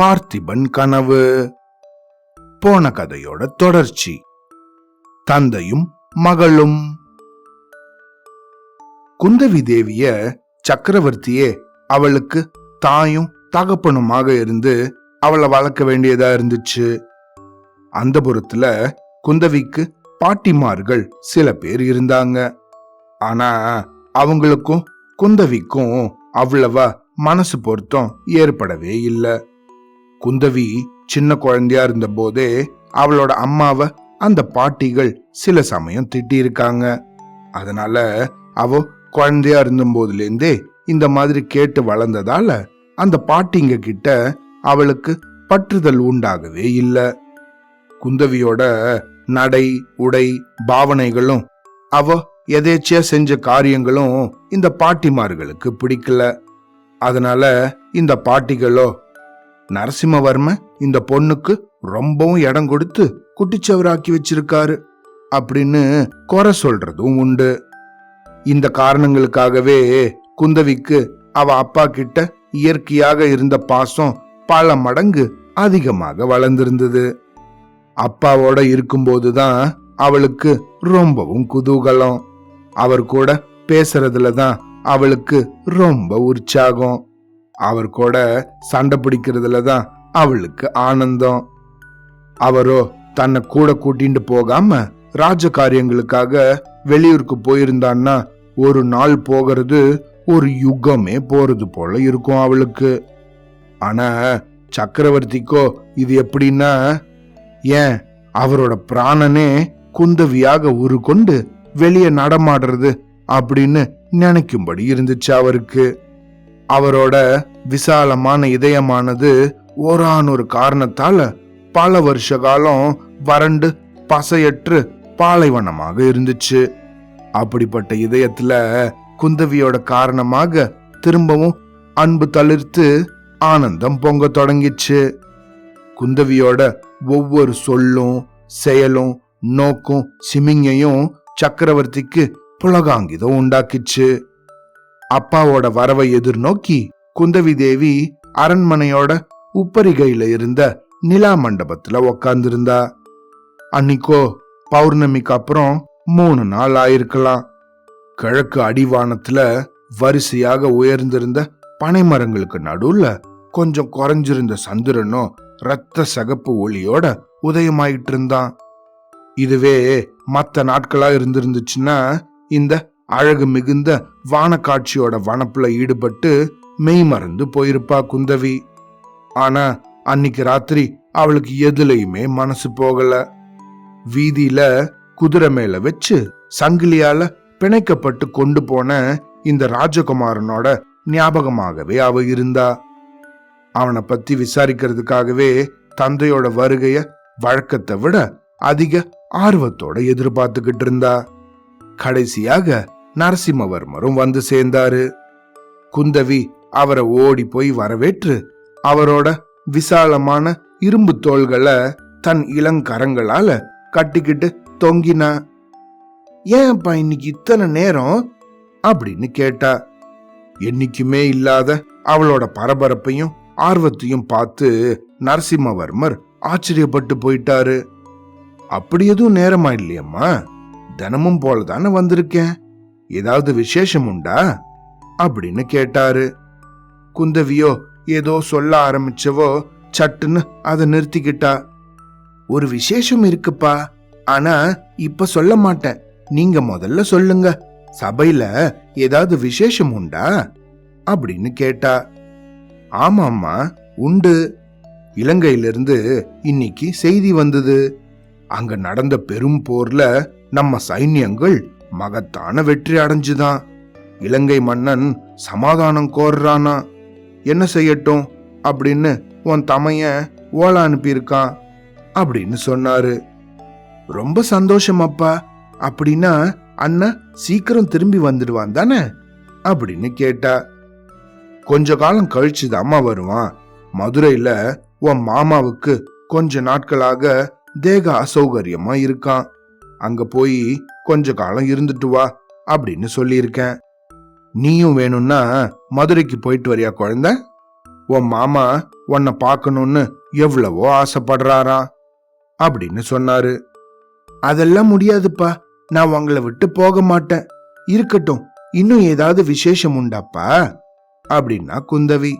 பார்த்திபன் கனவு. போன கதையோட தொடர்ச்சி. தந்தையும் மகளும். குந்தவி தேவிய சக்கரவர்த்தியே அவளுக்கு தாயும் தகப்பனுமாக இருந்து அவளை வளர்க்க வேண்டியதா இருந்துச்சு. அந்த புறத்துல குந்தவிக்கு பாட்டிமார்கள் சில பேர் இருந்தாங்க. ஆனா அவங்களுக்கும் குந்தவிக்கும் அவ்வளவா மனசு பொருத்தம் ஏற்படவே இல்லை. குந்தவி சின்ன குழந்தையா இருந்த போதே அவளோட அம்மாவை அந்த பாட்டிகள் சில சமயம் திட்டியிருக்காங்க. அதனால அவ குழந்தையா இருந்தபோதுலேருந்தே இந்த மாதிரி கேட்டு வளர்ந்ததால அந்த பாட்டிங்க கிட்ட அவளுக்கு பற்றுதல் உண்டாகவே இல்லை. குந்தவியோட நடை உடை பாவனைகளும் அவ எதேச்சியா செஞ்ச காரியங்களும் இந்த பாட்டிமார்களுக்கு பிடிக்கல. அதனால இந்த பாட்டிகளோ நரசிம்மவர்ம இந்த பொண்ணுக்கு ரொம்பவும் இடம் கொடுத்து குட்டிச்சவராக்கி வச்சிருக்காரு அப்படின்னு குறை சொல்றதும் உண்டு. இந்த காரணங்களுக்காகவே குந்தவிக்கு அவ அப்பா கிட்ட இயற்கையாக இருந்த பாசம் பல மடங்கு அதிகமாக வளர்ந்திருந்தது. அப்பாவோட இருக்கும்போதுதான் அவளுக்கு ரொம்பவும் குதூகலம். அவர் கூட பேசுறதுல தான் அவளுக்கு ரொம்ப உற்சாகம். அவர் கூட சண்டை பிடிக்கிறதுல தான் அவளுக்கு ஆனந்தம். அவரோ தன்னை கூட கூட்டிட்டு போகாம ராஜ காரியங்களுக்காக வெளியூருக்கு போயிருந்தான்னா ஒரு நாள் போகிறது ஒரு யுகமே போறது போல இருக்கும் அவளுக்கு. ஆனா சக்கரவர்த்திக்கோ இது எப்படின்னா ஏன் அவரோட பிராணனே குந்தவியாக உருக்கொண்டு வெளியே நடமாடுறது அப்படின்னு நினைக்கும்படி இருந்துச்சு அவருக்கு. அவரோட விசாலமான இதயமானது ஓரானொரு காரணத்தால பல வருஷ காலம் வறண்டு பசையற்று பாலைவனமாக இருந்துச்சு. அப்படிப்பட்ட இதயத்துல குந்தவியோட காரணமாக திரும்பவும் அன்பு தளிர்த்து ஆனந்தம் பொங்க தொடங்கிச்சு. குந்தவியோட ஒவ்வொரு சொல்லும் செயலும் நோக்கும் சிமிங்கையும் சக்கரவர்த்திக்கு புலகாங்கிதம் உண்டாக்கிச்சு அப்பாவோட வரவை எதிர்நோக்கி குந்தவி தேவி அரண்மனையோட உப்பரிகையில இருந்த நிலா மண்டபத்துல உக்காந்துருந்தா. அன்னிக்கோ பௌர்ணமிக்கு அப்புறம் மூணு நாள் ஆயிருக்கலாம். கிழக்கு அடிவானத்துல வரிசையாக உயர்ந்திருந்த பனைமரங்களுக்கு நடுவுல கொஞ்சம் குறைஞ்சிருந்த சந்திரனும் ரத்த சகப்பு ஒளியோட உதயமாயிட்டு இருந்தான் இதுவே மற்ற நாட்களா இருந்திருந்துச்சுன்னா இந்த அழகு மிகுந்த வானக்காட்சியோட வனப்புல ஈடுபட்டு மெய் மறந்து போயிருப்பா குந்தவி. ஆனா அன்னைக்கு ராத்திரி அவளுக்கு எதுலையுமே மனசு போகல. வீதியில குதிரை மேல வச்சு சங்கிலியால பிணைக்கப்பட்டு கொண்டு போன இந்த ராஜகுமாரனோட ஞாபகமாகவே அவ இருந்தா. அவனை பத்தி விசாரிக்கிறதுக்காகவே தந்தையோட வருகைய வழக்கத்தை விட அதிக ஆர்வத்தோட எதிர்பார்த்துக்கிட்டு இருந்தா. கடைசியாக நரசிம்மவர்மரும் வந்து சேர்ந்தாரு. குந்தவி அவரை ஓடி போய் வரவேற்று அவரோட விசாலமான இரும்பு தோள்களை தன் இளங்கரங்களால கட்டிக்கிட்டு தொங்கினா ஏன்ப்பா இன்னைக்கு இத்தனை நேரம்? அப்படின்னு கேட்டா என்னைக்குமே இல்லாத அவளோட பரபரப்பையும் ஆர்வத்தையும் பார்த்து நரசிம்மவர்மர் ஆச்சரியப்பட்டு போயிட்டாரு. அப்படி எதுவும் நேரமா இல்லையம்மா தினமும் போல தானே வந்திருக்கேன்? ஏதாவது விசேஷம் உண்டா? அப்படின்னு கேட்டாரு. குந்தவியோ ஏதோ சொல்ல ஆரம்பிச்சவோ சட்டுன்னு அதை நிறுத்திக்கிட்டா. ஒரு விசேஷம் இருக்குப்பா. ஆனா இப்ப சொல்ல மாட்டேன். நீங்க முதல்ல சொல்லுங்க. சபையில ஏதாவது விசேஷம் உண்டா? அப்படின்னு கேட்டா. ஆமாம்மா உண்டு. இலங்கையிலிருந்து இன்னைக்கு செய்தி வந்தது. அங்க நடந்த பெரும் போர்ல நம்ம சைன்யங்கள் மகத்தான வெற்றி அடைஞ்சுதான். இலங்கை மன்னன் சமாதானம் கோர்றானா? என்ன செய்யட்டும்? அப்படின்னு உன் தமைய ஓலா அனுப்பியிருக்கான் அப்படின்னு சொன்னாரு. ரொம்ப சந்தோஷம் அப்பா அப்படின்னா அண்ணன் சீக்கிரம் திரும்பி வந்துடுவான் தானே? அப்படின்னு கேட்டா கொஞ்ச காலம் கழிச்சு அம்மா வருவான். மதுரையில உன் மாமாவுக்கு கொஞ்ச நாட்களாக தேக அசௌகரியமா இருக்கான். அங்க போய் கொஞ்ச காலம் இருந்துட்டு வா அப்படின்னு சொல்லியிருக்கேன். நீயும் வேணும்னா மதுரைக்கு போயிட்டு வரியா குழந்த? உன் மாமா உன்னை பார்க்கணும்னு எவ்வளவோ ஆசைப்படுறாரா? அப்படின்னு சொன்னாரு. அதெல்லாம் முடியாதுப்பா. நான் உங்களை விட்டு போக மாட்டேன். இருக்கட்டும் இன்னும் ஏதாவது விசேஷம் உண்டாப்பா? அப்படின்னா குந்தவி.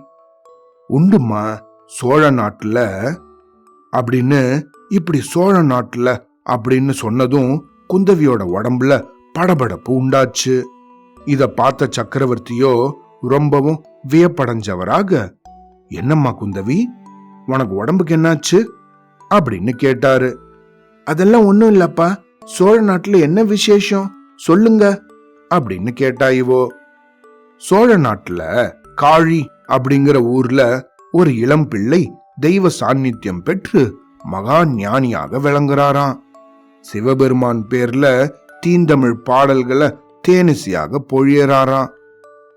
உண்டுமா சோழ நாட்டுல அப்படின்னு இப்படி சோழ நாட்டுல அப்படின்னு சொன்னதும் குந்தவியோட உடம்புல படபடப்பு உண்டாச்சு. இத பார்த்த சக்கரவர்த்தியோ ரொம்பவும் வியப்படைஞ்சவராக என்னம்மா குந்தவி உனக்கு உடம்புக்கு என்னாச்சு? அப்படின்னு கேட்டாரு. அதெல்லாம் ஒன்றும் இல்லப்பா சோழ நாட்டில் என்ன விசேஷம்? சொல்லுங்க அப்படின்னு கேட்டா இவோ. சோழ நாட்டுல காழி அப்படிங்கிற ஊர்ல ஒரு இளம் பிள்ளை தெய்வ சாநித்தியம் பெற்று மகா ஞானியாக விளங்குறாராம். சிவபெருமான் பேர்ல தீந்தமிழ் பாடல்களை தேனிசையாக பொழியறாராம்.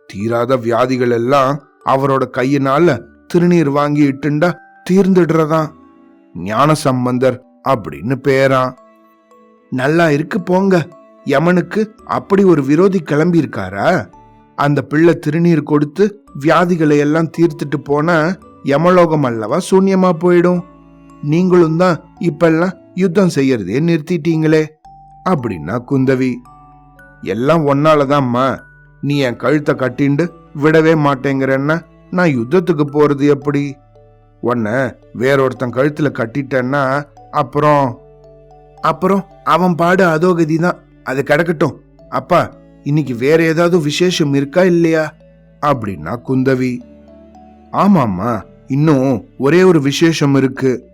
தீராத வியாதிகள் எல்லாம் அவரோட கையினால திருநீர் வாங்கி இட்டுண்டா தீர்ந்துடுறதா ஞான சம்பந்தர் அப்படின்னு பேரான் நல்லா இருக்கு போங்க. யமனுக்கு அப்படி ஒரு விரோதி கிளம்பி இருக்காரா அந்த பிள்ளை திருநீர் கொடுத்து வியாதிகளை எல்லாம் தீர்த்துட்டு போனா யமலோகம் அல்லவா சூன்யமா போயிடும். நீங்களும் தான் இப்பெல்லாம் யுத்தம் செய்யறதே நிறுத்திட்டீங்களே அப்படின்னா குந்தவி. எல்லாம் ஒன்னாலதாம்மா. நீ என் கழுத்தை கட்டிண்டு விடவே மாட்டேங்கிறன்னா நான் யுத்தத்துக்கு போறது எப்படி? உன்னை வேறொருத்தன் கழுத்துல கட்டிட்டேன்னா அப்புறம்? அப்புறம் அவன் பாடு அதோகதி தான். அது கிடக்கட்டும். அப்பா இன்னைக்கு வேற ஏதாவது விசேஷம் இருக்கா இல்லையா? அப்படின்னா குந்தவி. ஆமாம்மா இன்னும் ஒரே ஒரு விசேஷம் இருக்கு.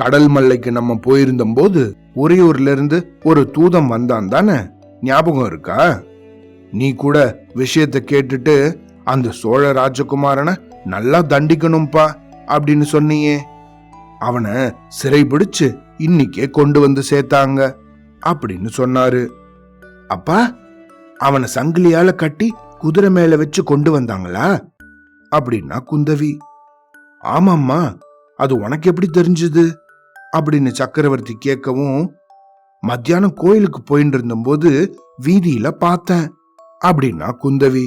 கடல் மல்லைக்கு நம்ம போயிருந்த போது உறையூர்ல இருந்து ஒரு தூதம் வந்தான் தானே? ஞாபகம் இருக்கா? நீ கூட விஷயத்தை கேட்டுட்டு அந்த சோழ ராஜகுமாரனை நல்லா தண்டிக்கணும்பா அப்படின்னு சொன்னியே. அவனை சிறைபிடிச்சு இன்னைக்கே கொண்டு வந்து சேர்த்தாங்க அப்படின்னு சொன்னாரு. அப்பா அவனை சங்கிலியால கட்டி குதிரை மேல வச்சு கொண்டு வந்தாங்களா? அப்படின்னா குந்தவி. ஆமாம்மா அது உனக்கு எப்படி தெரிஞ்சது? அப்படின்னு சக்கரவர்த்தி கேட்கவும் மத்தியானம் கோயிலுக்கு போயிட்டு இருந்தபோது வீதியில பார்த்தேன் அப்படின்னா குந்தவி.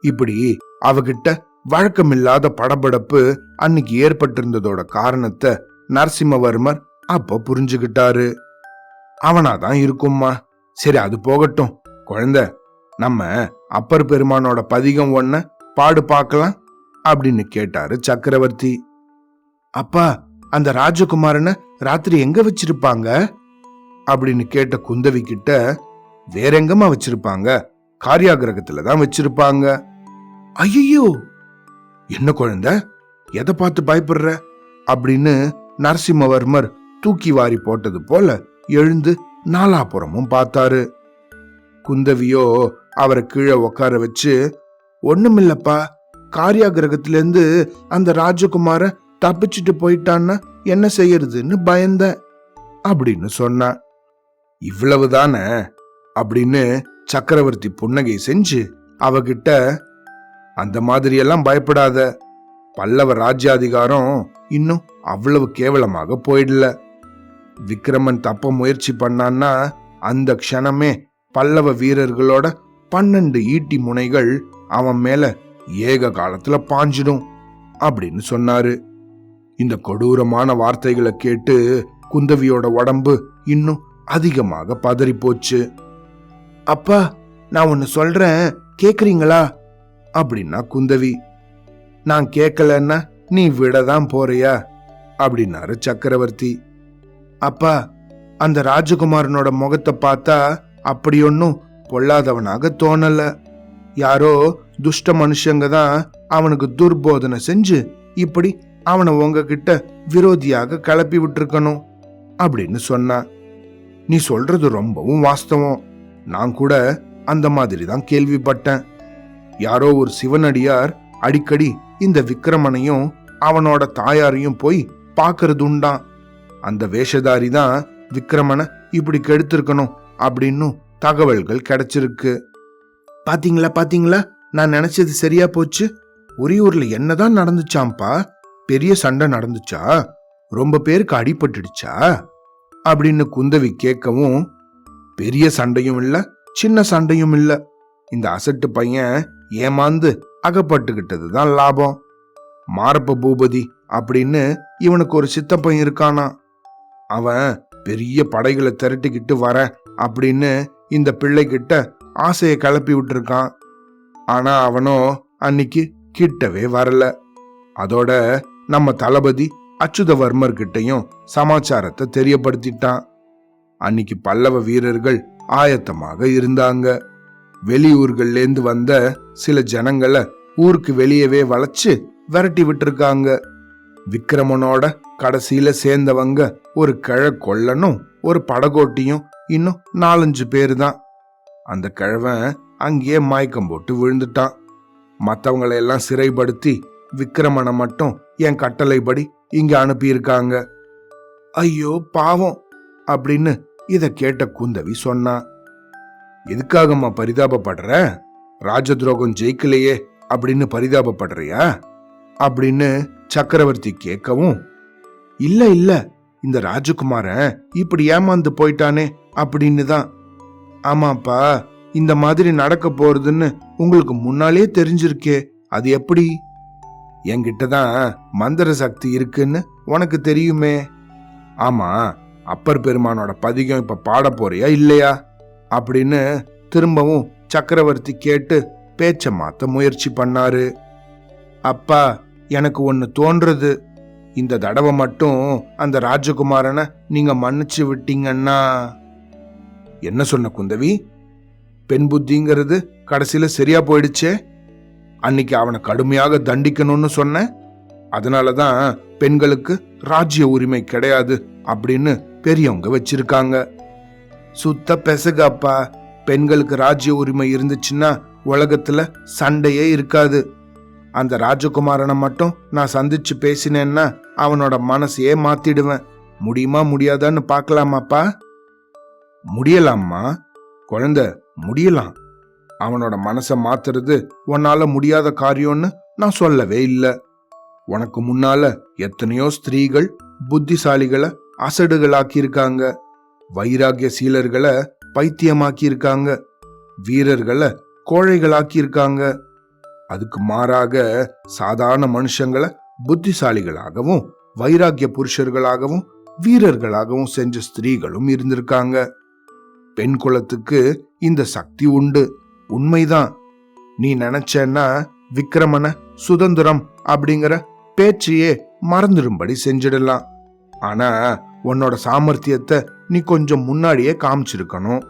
இப்படி அவகிட்ட வழக்கமில்லாத படபடப்பு அன்னைக்கு ஏற்பட்டிருந்ததோட காரணத்தை நரசிம்மவர்மர் அப்ப புரிஞ்சுகிட்டாரு. அவனாதான் இருக்கும்மா. சரி அது போகட்டும். குழந்தை நம்ம அப்பர் பெருமானோட பதிகம் ஒன்ன பாடு பார்க்கலாம் அப்படின்னு கேட்டாரு சக்கரவர்த்தி. அப்பா அந்த ராஜகுமாரனை ராத்திரி எங்க வச்சிருப்பாங்க? அப்படின்னு கேட்ட குந்தவி கிட்ட வேற எங்கம்மா வச்சிருப்பாங்க? காரியாகிரகத்துல தான் வச்சிருப்பாங்க. ஐயோ என்ன குழந்தை? எதை பார்த்து பயப்படுற? அப்படின்னு நரசிம்மவர்மர் தூக்கி வாரி போட்டது போல எழுந்து நாலாபுறமும் பார்த்தாரு. குந்தவியோ அவரை கீழே உட்கார வச்சு ஒண்ணுமில்லப்பா காரியாகிரகத்திலேருந்து அந்த ராஜகுமார தப்பிச்சிட்டு போயிட்டான்னா என்ன செய்யறதுன்னு பயந்தேன் அப்படின்னு சொன்னான் இவ்வளவுதானே அப்படின்னு சக்கரவர்த்தி புன்னகை செஞ்சு அவகிட்ட அந்த மாதிரியெல்லாம் பயப்படாத. பல்லவ ராஜ்யாதிகாரம் இன்னும் அவ்வளவு கேவலமாக போயிடல. விக்ரமன் தப்ப முயற்சி பண்ணான்னா அந்த க்ஷணமே பல்லவ வீரர்களோட பன்னெண்டு ஈட்டி முனைகள் அவன் மேல ஏக காலத்துல பாஞ்சிடும் அப்படின்னு சொன்னாரு. இந்த கொடூரமான வார்த்தைகளை கேட்டு குந்தவியோட உடம்பு இன்னும் அதிகமாக பதறி போச்சு அப்பா நான் ஒன்னு சொல்றேன். கேக்குறீங்களா? அப்படின்னா குந்தவி நான் கேட்கலன்னா நீ விடதான் போறியா? அப்படின்னாரு சக்கரவர்த்தி. அப்பா அந்த ராஜகுமாரனோட முகத்தை பார்த்தா அப்படி ஒன்றும் பொல்லாதவனாக தோணல. யாரோ துஷ்ட மனுஷங்க தான் அவனுக்கு துர்போதனை செஞ்சு இப்படி அவனை உங்ககிட்ட விரோதியாக கிளப்பி விட்டுருக்கணும் அப்படின்னு சொன்னான் நீ சொல்றது ரொம்பவும் வாஸ்தவம். நான் கூட அந்த மாதிரி தான் கேள்விப்பட்டேன். யாரோ ஒரு சிவனடியார் அடிக்கடி இந்த விக்ரமனையும் அவனோட தாயாரையும் போய் பார்க்கறது உண்டான் அந்த வேஷதாரி தான் விக்ரமனை இப்படி கெடுத்திருக்கணும் அப்படின்னு தகவல்கள் கிடைச்சிருக்கு. பாத்தீங்களா பாத்தீங்களா? நான் நினைச்சது சரியா போச்சு. ஒரே ஊர்ல என்னதான் நடந்துச்சாம்பா? பெரிய சண்டை நடந்துச்சா? ரொம்ப பேருக்கு அடிபட்டுடுச்சா? அப்படின்னு குந்தவி கேட்கவும் பெரிய சண்டையும் இல்ல சின்ன சண்டையும் இல்ல. இந்த அசட்டு பையன் ஏமாந்து அகப்பட்டுக்கிட்டது தான் லாபம். மாரப்ப பூபதி அப்படின்னு இவனுக்கு ஒரு சித்தப்பன் இருக்கானா? அவன் பெரிய படைகளை திரட்டிக்கிட்டு வரேன் அப்படின்னு இந்த பிள்ளைகிட்ட ஆசையை கிளப்பி விட்டுருக்கான். ஆனா அவனோ அன்னைக்கு கிட்டவே வரல. அதோட நம்ம தளபதி அச்சுதவர்மர் கிட்டையும் சமாச்சாரத்தை தெரியப்படுத்திட்டான். அன்னைக்கு பல்லவ வீரர்கள் ஆயத்தமாக இருந்தாங்க. வெளியூர்கள்லேருந்து வந்த சில ஜனங்களை ஊருக்கு வெளியவே வளைச்சு விரட்டி விட்டுருக்காங்க. விக்ரமனோட கடைசியில சேர்ந்தவங்க ஒரு கிழ கொல்லனும் ஒரு படகோட்டியும் இன்னும் நாலஞ்சு பேரு தான் அந்த கிழவன் அங்கேயே மயக்கம் போட்டு விழுந்துட்டான். மற்றவங்களையெல்லாம் சிறைப்படுத்தி விக்ரமனை மட்டும் என் கட்டளைப்படி இங்க அனுப்பியிருக்காங்க. ஐயோ பாவம் அப்படின்னு இத கேட்ட குந்தவி சொன்னா. எதுக்காகம்மா பரிதாபப்படுற? ராஜ துரோகம் ஜெயிக்கலையே அப்படின்னு பரிதாபப்படுறியா? அப்படின்னு சக்கரவர்த்தி கேட்கவும் இல்ல இல்ல இந்த ராஜகுமாரன் இப்படி ஏமாந்து போயிட்டானே அப்படின்னு தான். ஆமாப்பா இந்த மாதிரி நடக்க போறதுன்னு உங்களுக்கு முன்னாலே தெரிஞ்சிருக்கே அது எப்படி? என்கிட்ட தான் மந்திர சக்தி இருக்குன்னு உனக்கு தெரியுமே. ஆமா அப்பர் பெருமானோட பதிகம் இப்ப பாட போறியா இல்லையா? அப்படின்னு திரும்பவும் சக்கரவர்த்தி கேட்டு பேச்ச மாத்த முயற்சி பண்ணாரு. அப்பா எனக்கு ஒன்னு தோன்றது. இந்த தடவை மட்டும் அந்த ராஜகுமாரனை நீங்க மன்னிச்சு விட்டீங்கன்னா. என்ன சொன்ன குந்தவி? பெண் புத்திங்கிறது கடைசியில சரியா போயிடுச்சே? அன்னைக்கு அவனை கடுமையாக தண்டிக்கணும்னு சொன்னேன் அதனால தான் பெண்களுக்கு ராஜ்ய உரிமை கிடையாது அப்படின்னு பெரியவங்க வச்சிருக்காங்க. சுத்த பெசகப்பா பெண்களுக்கு ராஜ்ய உரிமை இருந்துச்சுன்னா உலகத்துல சண்டையே இருக்காது. அந்த ராஜகுமாரனை மட்டும் நான் சந்திச்சு பேசினேன்னா அவனோட மனசையே மாத்திடுவேன். முடியுமா முடியாதான்னு பார்க்கலாமாப்பா? முடியலாம்மா. குழந்தை முடியலாம். அவனோட மனசை மாத்துறது உன்னால முடியாத காரியம்னு நான் சொல்லவே இல்லை. உனக்கு முன்னால எத்தனையோ ஸ்திரீகள் புத்திசாலிகளை அசடுகளாக்கியிருக்காங்க. வைராகிய சீலர்களை பைத்தியமாக்கியிருக்காங்க. வீரர்களை கோழைகளாக்கியிருக்காங்க. அதுக்கு மாறாக சாதாரண மனுஷங்களை புத்திசாலிகளாகவும் வைராகிய புருஷர்களாகவும் வீரர்களாகவும் செஞ்ச ஸ்திரீகளும் இருந்திருக்காங்க. பெண் குலத்துக்கு இந்த சக்தி உண்டு. உண்மைதான். நீ நினைச்சேன்னா விக்ரமன சுதந்திரம் அப்படிங்கிற பேச்சையே மறந்துடும்படி செஞ்சிடலாம். ஆனா உன்னோட சாமர்த்தியத்தை நீ கொஞ்சம் முன்னாடியே காமிச்சிருக்கணும்.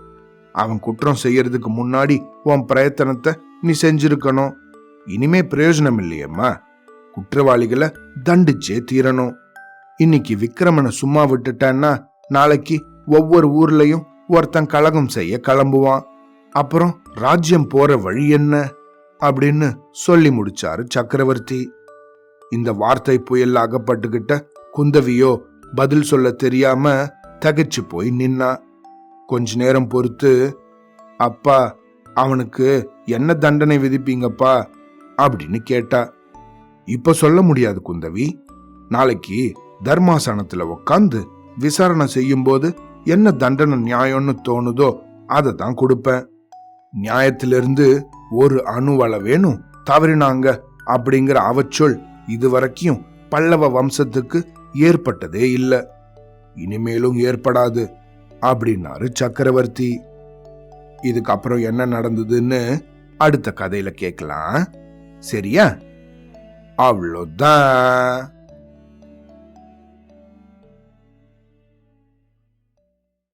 அவன் குற்றம் செய்யறதுக்கு முன்னாடி உன் பிரயத்தனத்தை நீ செஞ்சிருக்கணும். இனிமே பிரயோஜனம் இல்லையம்மா. குற்றவாளிகளை தண்டிச்சே தீரணும். இன்னைக்கு விக்ரமனை சும்மா விட்டுட்டேன்னா நாளைக்கு ஒவ்வொரு ஊர்லயும் ஒருத்தன் கலகம் செய்ய கிளம்புவான். அப்புறம் ராஜ்யம் போற வழி என்ன? அப்படின்னு சொல்லி முடிச்சாரு சக்கரவர்த்தி. இந்த வார்த்தை புயல் அகப்பட்டுக்கிட்ட குந்தவியோ பதில் சொல்ல தெரியாம தகைச்சு போய் நின்னா. கொஞ்ச நேரம் பொறுத்து அப்பா அவனுக்கு என்ன தண்டனை விதிப்பீங்கப்பா? அப்படின்னு கேட்டா. இப்ப சொல்ல முடியாது குந்தவி. நாளைக்கு தர்மாசனத்துல உக்காந்து விசாரணை செய்யும்போது என்ன தண்டனை நியாயம்னு தோணுதோ அதை தான் கொடுப்பேன். நியாயத்திலிருந்து ஒரு அணுவள வேணும் தவறினாங்க. அப்படிங்கிற அவச்சொல் இதுவரைக்கும் பல்லவ வம்சத்துக்கு ஏற்பட்டதே இல்லை. இனிமேலும் ஏற்படாது அப்படின்னாரு சக்கரவர்த்தி. இதுக்கப்புறம் என்ன நடந்ததுன்னு அடுத்த கதையில கேட்கலாம் சரியா? அவ்வளோதான்.